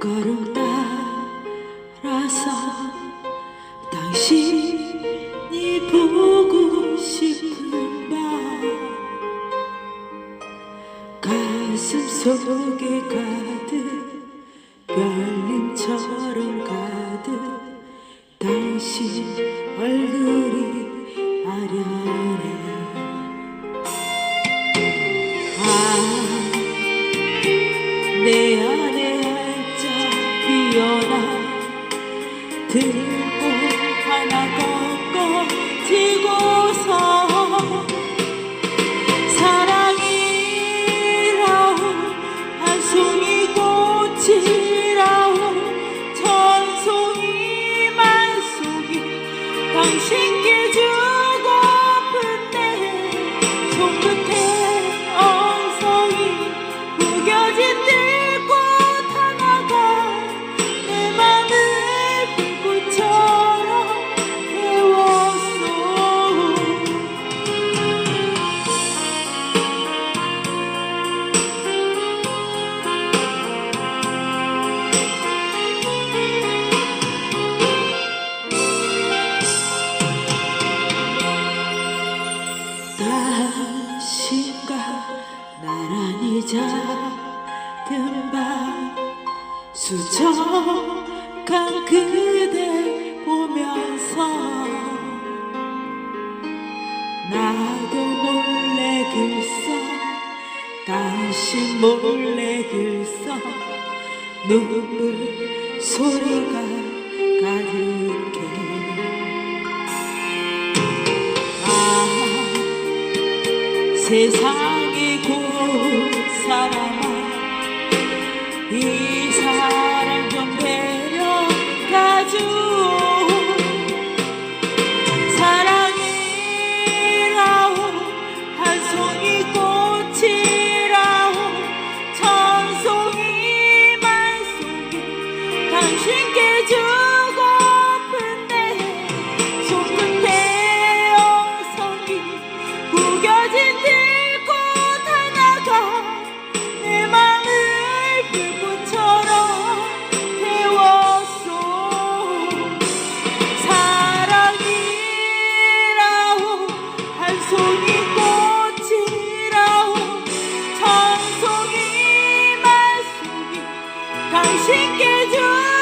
걸음 따라서 당신이 보고 싶은 밤 가슴 속에 가득 별 당신과 나란히 작은 밤 수정한 그대 보면서 나도 몰래 글써 당신 몰래 글써 눈물 소리가 가득해. 아 세상의 고 사람아 당신께 주고픈데 손끝에 엉성이 구겨 শিখে যা।